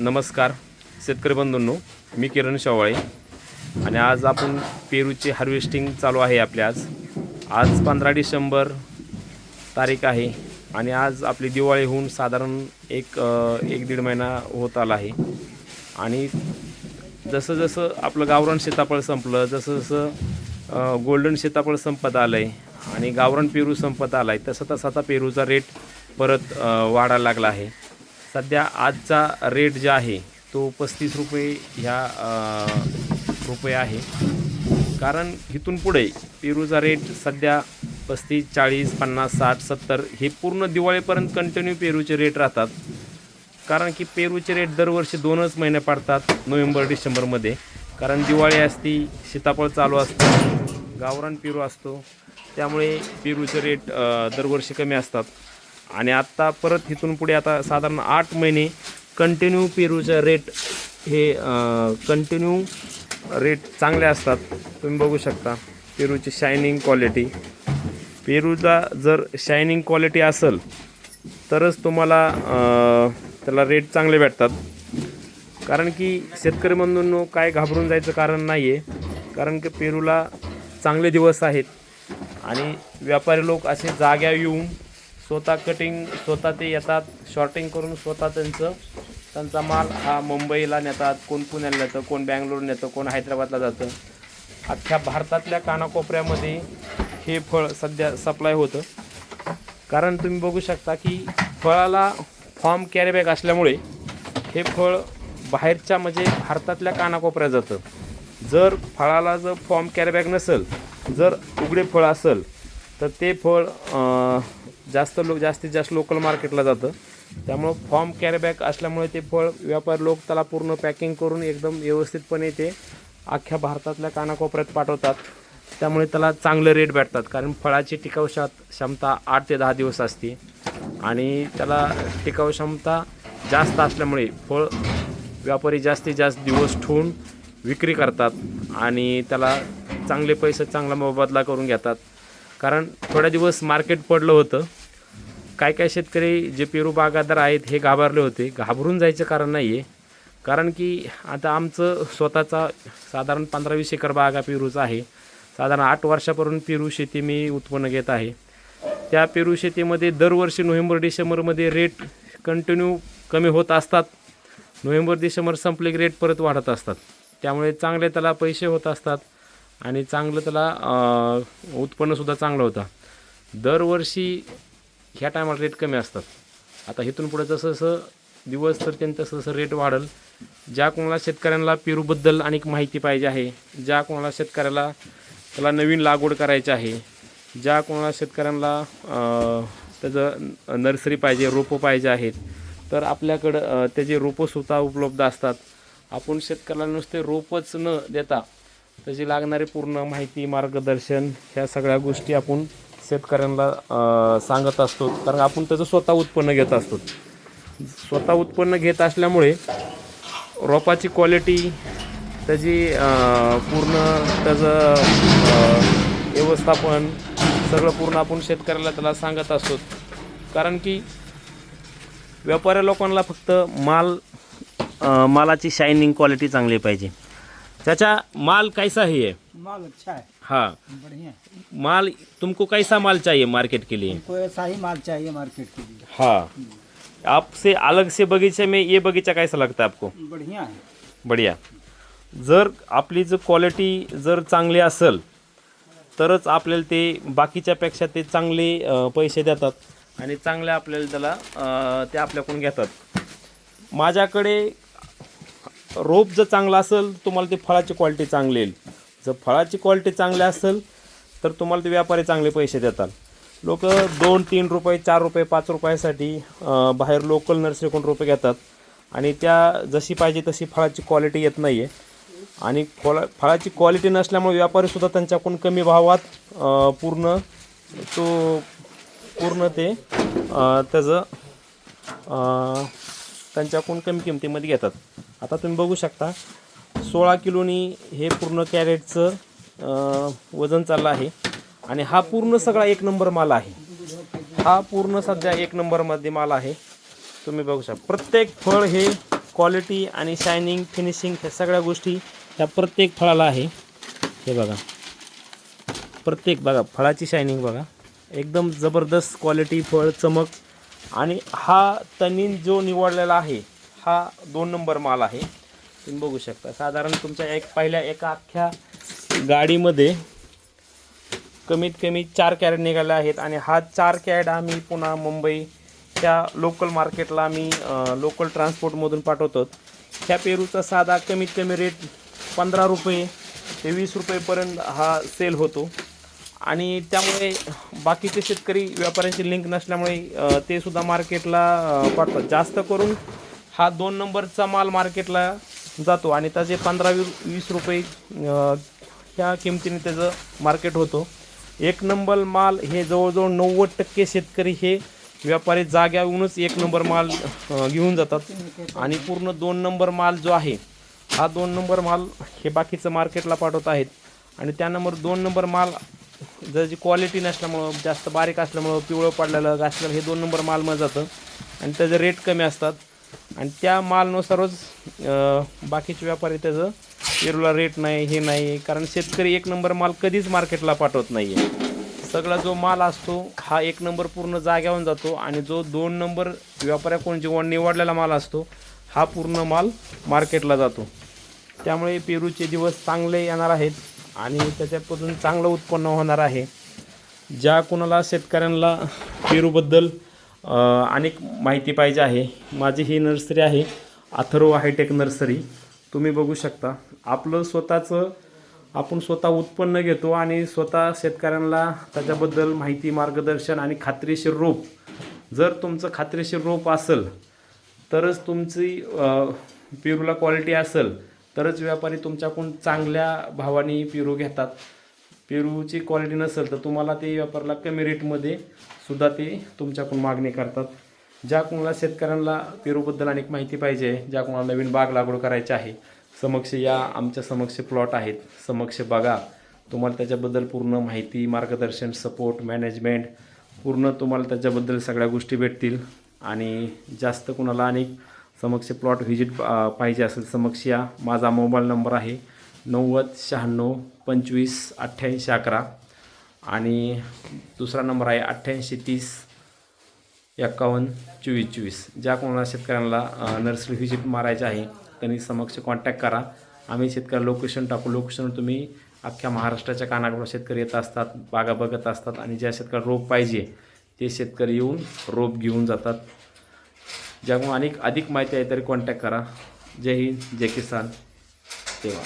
नमस्कार शेतकरी बंधूंनो मी किरण शवाळे. आणि आज आपण पेरूची हार्वेस्टिंग चालू आहे आपली आज. आज पंधरा डिसेंबर तारीख आहे आणि आज आपली दिवाळी होऊन साधारण एक एक दीड महिना होत आला आहे. आणि जसं जसं आपलं गावरान सीताफळ संपलं जसं जसं गोल्डन सीताफळ संपत आलं आहे आणि गावरान पेरू संपत आला आहे तसं तसा आता पेरूचा रेट परत वाढायला लागला आहे. सध्या आजचा रेट जे आहे तो पस्तीस रुपये ह्या रुपये आहे. कारण इथून पुढे पेरूचा रेट सध्या पस्तीस चाळीस पन्नास साठ सत्तर हे पूर्ण दिवाळीपर्यंत कंटिन्यू पेरूचे रेट राहतात. कारण की पेरूचे रेट दरवर्षी दोनच महिने पडतात नोव्हेंबर डिसेंबरमध्ये. कारण दिवाळी असती सीताफळ चालू असतं गावरान पेरू असतो. त्यामुळे पेरूचे रेट दरवर्षी कमी असतात. आणि आत्ता परत इथून पुढे आता साधारण आठ महिने कंटिन्यू पेरूचं रेट हे कंटिन्यू रेट चांगले असतात. तुम्ही बघू शकता पेरूची शायनिंग क्वालिटी पेरूचा जर शायनिंग क्वालिटी असेल तरच तुम्हाला त्याला रेट चांगले भेटतात. कारण की शेतकरी बंधूंनो काय घाबरून जायचं कारण नाही आहे कारण की पेरूला चांगले दिवस आहेत. आणि व्यापारी लोक असे जाग्या येऊन स्वतः कटिंग स्वतः ते येतात शॉर्टिंग करून स्वतः त्यांचं त्यांचा माल हा मुंबईला नेतात कोण पुण्याला नेतं कोण बँगलोर नेतं कोण हैदराबादला जातं. अख्ख्या भारतातल्या कानाकोपऱ्यामध्ये हे फळ सध्या सप्लाय होतं. कारण तुम्ही बघू शकता की फळाला फॉर्म कॅरीबॅग असल्यामुळे हे फळ बाहेरच्या म्हणजे भारतातल्या कानाकोपऱ्यात जातं. जर फळाला जर फॉर्म कॅरीबॅग नसेल जर उघडे फळ असेल तर ते फळ जास्त लोक जास्तीत जास्त लोकल मार्केटला जातं. त्यामुळं फॉर्म कॅरीबॅग असल्यामुळे ते फळ व्यापारी लोक त्याला पूर्ण पॅकिंग करून एकदम व्यवस्थितपणे ते अख्ख्या भारतातल्या कानाकोपऱ्यात पाठवतात. त्यामुळे त्याला चांगले रेट भेटतात. कारण फळाची टिकाऊ क्षमता आठ ते दहा दिवस असते. आणि त्याला टिकाऊ क्षमता जास्त असल्यामुळे फळ व्यापारी जास्तीत जास्त दिवस ठेवून विक्री करतात आणि त्याला चांगले पैसे चांगला मोबदला करून घेतात. कारण थोड्या दिवस मार्केट पडलं होतं. काय काय शेतकरी जे पेरू बागायतदार आहेत हे घाबरले होते. घाबरून जायचं कारण नाही आहे कारण की आता आमचं स्वतःचा साधारण पंधरा वीस एकर बागा पेरूचा आहे. साधारण आठ वर्षापर्यंत पेरू शेती मी उत्पन्न घेत आहे. त्या पेरू शेतीमध्ये दरवर्षी नोव्हेंबर डिसेंबरमध्ये रेट कंटिन्यू कमी होत असतात. नोव्हेंबर डिसेंबर संपले की रेट परत वाढत असतात. त्यामुळे चांगले त्याला पैसे होत असतात आणि चांगलं त्याला उत्पन्नसुद्धा चांगलं होतं. दरवर्षी ह्या टायमाला रेट कमी असतात. आता इथून पुढे जसं जसं दिवस तर त्यांचं तसं जसं रेट वाढेल. ज्या कोणाला शेतकऱ्यांना पेरूबद्दल अनेक माहिती पाहिजे आहे ज्या कोणाला शेतकऱ्याला त्याला नवीन लागवड करायची आहे ज्या कोणाला शेतकऱ्यांना त्याचं नर्सरी पाहिजे रोपं पाहिजे आहेत तर आपल्याकडं त्याचे रोपंसुद्धा उपलब्ध असतात. आपण शेतकऱ्याला नुसते रोपच न देता त्याची लागणारी पूर्ण माहिती मार्गदर्शन ह्या सगळ्या गोष्टी आपण शेतकऱ्यांना सांगत असतो. कारण आपण त्याचं स्वतः उत्पन्न घेत असतो. स्वतः उत्पन्न घेत असल्यामुळे रोपाची क्वालिटी त्याची पूर्ण त्याचं व्यवस्थापन सगळं पूर्ण आपण शेतकऱ्याला त्याला सांगत असतो. कारण की व्यापारी लोकांना फक्त माल मालाची शायनिंग क्वालिटी चांगली पाहिजे. त्याचा माल कैसा आहे. माल अच्छा है। हाँ। बढ़िया माल तुमको कैसा माल चाहिए मार्केट के लिए? हमको ऐसा ही माल चाहिए मार्केट के लिए। हाँ। आपसे अलग से बगीचे में ये बगीचा कैसा लगता है आपको? बढ़िया है। बढिया। जर आपली जर क्वालिटी जर चांगली असेल तरच आपल्याला ते बाकीच्यापेक्षा ते चांगले अं, पैसे देतात आणि चांगले आपल्याला त्याला अं, ते आपल्याकडून घेतात. माझ्याकडे रोप जर चांगला असेल तुम्हाला ते फळाची क्वालिटी चांगली येईल. जर फळाची क्वालिटी चांगली असेल तर तुम्हाला ते व्यापारी चांगले पैसे देतात. लोक दोन तीन रुपये चार रुपये पाच रुपयासाठी बाहेर लोकल नर्सरीकडून रुपये घेतात. आणि त्या जशी पाहिजे तशी फळाची क्वालिटी येत नाही आहे आणि फळा फळाची क्वालिटी नसल्यामुळे व्यापारीसुद्धा त्यांच्याकडून कमी भावात पूर्ण तो पूर्ण ते त्याचं त्यांच्याकडून कमी किमतीमध्ये घेतात. आता तुम्ही बघू शकता सोळा किलोनी हे पूर्ण कॅरेटचं वजन चाललं आहे. आणि हा पूर्ण सगळा एक नंबर माल आहे. हा पूर्ण सध्या एक नंबरमध्ये माल आहे. तुम्ही बघू शकता. प्रत्येक फळ हे क्वालिटी आणि शायनिंग फिनिशिंग ह्या सगळ्या गोष्टी ह्या प्रत्येक फळाला आहे. हे बघा. प्रत्येक बघा फळाची शायनिंग बघा. एकदम जबरदस्त क्वालिटी फळ चमक. आणि हा तनीन जो निवडलेला आहे हा दोन नंबर माल आहे. तुम्ही बघू शकता. साधारण तुमच्या एक पहिल्या एका अख्ख्या गाडीमध्ये कमीत कमी चार कॅरेट निघाले आहेत आणि हा चार कॅरेट आम्ही पुन्हा मुंबई त्या लोकल मार्केटला आम्ही लोकल ट्रान्सपोर्टमधून पाठवतो. ह्या पेरूचा साधा कमीत कमी रेट पंधरा रुपये ते वीस रुपयेपर्यंत हा सेल होतो. आणि त्यामुळे बाकीचे शेतकरी व्यापाऱ्यांची लिंक नसल्यामुळे ते सुद्धा मार्केटला पाठवतात. जास्त करून हा दोन नंबरचा माल मार्केटला जातो आणि त्याचे पंधरा वी वीस रुपये ह्या किमतीने त्याचं मार्केट होतो. एक नंबर माल हे जवळजवळ नव्वद टक्के शेतकरी हे व्यापारी जाग्याहूनच एक नंबर माल घेऊन जातात. आणि पूर्ण दोन नंबर माल जो आहे हा दोन नंबर माल हे बाकीचं मार्केटला पाठवत आहेत. आणि त्या नंबर दोन नंबर माल ज्याची क्वालिटी नसल्यामुळं जास्त बारीक असल्यामुळं पिवळं पडलेलं असल्यामुळं हे दोन नंबर माल मग जातं. आणि त्याचे रेट कमी असतात. आणि त्या मालनुसारच बाकीचे व्यापारी त्याचं पेरूला रेट नाही हे नाही कारण शेतकरी एक नंबर माल कधीच मार्केटला पाठवत नाही आहे सगळा जो माल असतो हा एक नंबर पूर्ण जाग्यावरून जातो आणि जो दोन नंबर व्यापाऱ्याकडून जेव्हा निवडलेला माल असतो हा पूर्ण माल मार्केटला जातो. त्यामुळे पेरूचे दिवस चांगले येणार आहेत आणि त्याच्यापासून चांगलं उत्पन्न होणार आहे. ज्या कोणाला शेतकऱ्यांना पेरूबद्दल अनेक माहिती पाहिजे आहे. माझी ही नर्सरी आहे अथर्व हायटेक नर्सरी. तुम्ही बघू शकता. आपलं स्वतःचं आपण स्वतः उत्पन्न घेतो आणि स्वतः शेतकऱ्यांना त्याच्याबद्दल माहिती मार्गदर्शन आणि खात्रीशीर रोप. जर तुमचं खात्रीशीर रोप असेल तरच तुमची पेरूला क्वालिटी असेल तरच व्यापारी तुमच्याकडून चांगल्या भावाने पेरू घेतात. पेरूची क्वालिटी नसेल तर तुम्हाला ते व्यापाराला कमी रेटमध्ये सुद्धा ते तुमच्याकडून मागणी करतात. ज्या कोणाला शेतकऱ्यांना पेरूबद्दल अनेक माहिती पाहिजे ज्या कोणाला नवीन बाग लागवड करायची आहे समक्ष या आमच्या समक्ष प्लॉट आहेत. समक्ष बघा. तुम्हाला त्याच्याबद्दल पूर्ण माहिती मार्गदर्शन सपोर्ट मॅनेजमेंट पूर्ण तुम्हाला त्याच्याबद्दल सगळ्या गोष्टी भेटतील. आणि जास्त कुणाला अनेक समक्ष प्लॉट व्हिजिट पाहिजे असेल समक्ष या माझा मोबाईल नंबर आहे. नव्वद शहाण्णव पंचवीस अठ्ठ्याऐंशी अकरा. आणि दुसरा नंबर आहे अठ्ठ्याऐंशी तीस एकावन्न चोवीस चोवीस. ज्या कोणाला शेतकऱ्यांना नर्सरी व्हिजिट मारायची आहे त्यांनी समक्ष कॉन्टॅक्ट करा. आम्ही शेतकरी लोकेशन टाकू. लोकेशनवर तुम्ही अख्ख्या महाराष्ट्राच्या कानाकडून शेतकरी येत असतात बागा बघत असतात. आणि ज्या शेतकरी रोप पाहिजे ते शेतकरी येऊन रोप घेऊन जातात. ज्यामुळे अनेक अधिक माहिती आहे तरी कॉन्टॅक्ट करा. जय हिंद जय किसान. तेव्हा.